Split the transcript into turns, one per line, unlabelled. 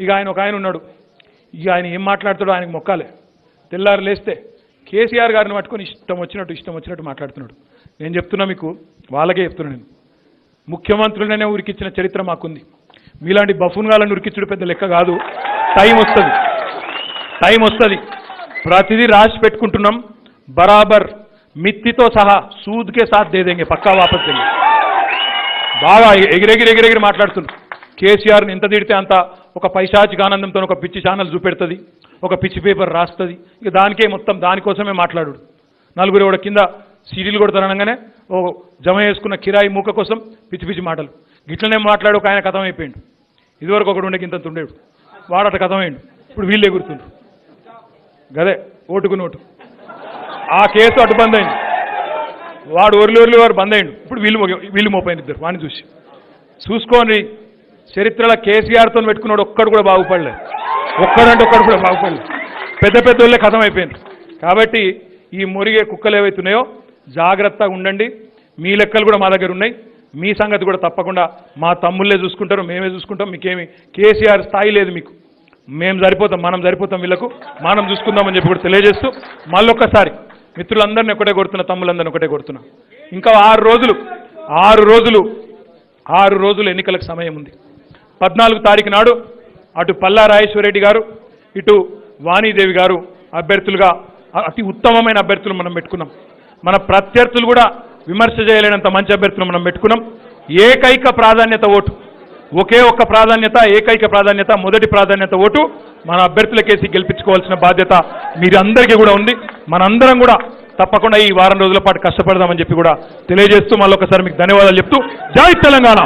ఇక ఆయన ఒక ఆయన ఉన్నాడు. ఇక ఆయన ఏం మాట్లాడతాడో ఆయనకు మొక్కాలే. తెల్లారు లేస్తే కేసీఆర్ గారిని పట్టుకొని ఇష్టం వచ్చినట్టు ఇష్టం వచ్చినట్టు మాట్లాడుతున్నాడు. నేను చెప్తున్నా మీకు వాళ్ళకే చెప్తున్నా నేను. ముఖ్యమంత్రులనే ఉరికిచ్చిన చరిత్ర మాకుంది. మీలాంటి బఫున్గాలను ఉరికిచ్చుడు పెద్ద లెక్క కాదు. టైం వస్తుంది. టైం వస్తుంది. ప్రతిదీ రాసి పెట్టుకుంటున్నాం. బరాబర్ మిత్తితో సహా సూద్కే సాత్ దేదేంగే పక్కా వాపస్ దేంగే. బాగా ఎగిరెగిరి ఎగిరెగిరి మాట్లాడుతున్నారు కేసీఆర్ని ఎంత తిడితే అంత ఒక పైశాచిక ఆనందంతో ఒక పిచ్చి ఛానల్ చూపెడుతుంది ఒక పిచ్చి పేపర్ రాస్తుంది. ఇక దానికే మొత్తం దానికోసమే మాట్లాడు నలుగురు కూడా కింద సీడీలు కొడతారనగానే ఓ జమ చేసుకున్న కిరాయి మూక కోసం పిచ్చి పిచ్చి మాటలు. గిట్లనే మాట్లాడు ఒక ఆయన కథం అయిపోయిండు ఇదివరకు ఒకడు ఉండే గింత ఉండేడు. వాడట కథమైండు. ఇప్పుడు వీళ్ళే గుర్తుండ్రు. గదే ఓటుకు నోటు. ఆ కేసు అటు బంద్ అయింది వాడు ఒర్లు ఒర్లు వారు బంద్ అయ్యిండు ఇప్పుడు వీళ్ళు వీళ్ళు మోపోయింది ఇద్దరు వాడిని చూసి. చూసుకోండి చరిత్రలో కేసీఆర్తో పెట్టుకున్నాడు ఒక్కడు కూడా బాగుపడలేదు ఒక్కడంటే ఒక్కడు కూడా బాగుపడలేదు పెద్ద పెద్ద వాళ్ళే కథం అయిపోయింది కాబట్టి ఈ మురిగే కుక్కలు ఏవైతున్నాయో జాగ్రత్తగా ఉండండి. మీ లెక్కలు కూడా మా దగ్గర ఉన్నాయి. మీ సంగతి కూడా తప్పకుండా మా తమ్ముళ్ళే చూసుకుంటారు మేమే చూసుకుంటాం. మీకేమి కేసీఆర్ స్థాయి లేదు మీకు. మేము సరిపోతాం మనం సరిపోతాం వీళ్ళకు. మనం చూసుకుందామని చెప్పి కూడా తెలియజేస్తూ మళ్ళొక్కసారి మిత్రులందరినీ ఒకటే కొడుతున్నా తమ్ములందరినీ ఒకటే కొడుతున్నా ఇంకా ఆరు రోజులు ఆరు రోజులు ఆరు రోజులు ఎన్నికలకు సమయం ఉంది. పద్నాలుగు తారీఖు నాడు అటు పల్లా రాజేశ్వరరెడ్డి గారు ఇటు వాణీదేవి గారు అభ్యర్థులుగా అతి ఉత్తమమైన అభ్యర్థులు మనం పెట్టుకున్నాం. మన ప్రత్యర్థులు కూడా విమర్శ చేయలేనంత మంచి అభ్యర్థులు మనం పెట్టుకున్నాం. ఏకైక ప్రాధాన్యత ఓటు ఒకే ఒక్క ప్రాధాన్యత ఏకైక ప్రాధాన్యత మొదటి ప్రాధాన్యత ఓటు మన అభ్యర్థులకేసి గెలిపించుకోవాల్సిన బాధ్యత మీరందరికీ కూడా ఉంది. మనందరం కూడా తప్పకుండా ఈ వారం రోజుల పాటు కష్టపడదామని చెప్పి కూడా తెలియజేస్తూ మళ్ళొకసారి మీకు ధన్యవాదాలు చెప్తూ జై తెలంగాణ!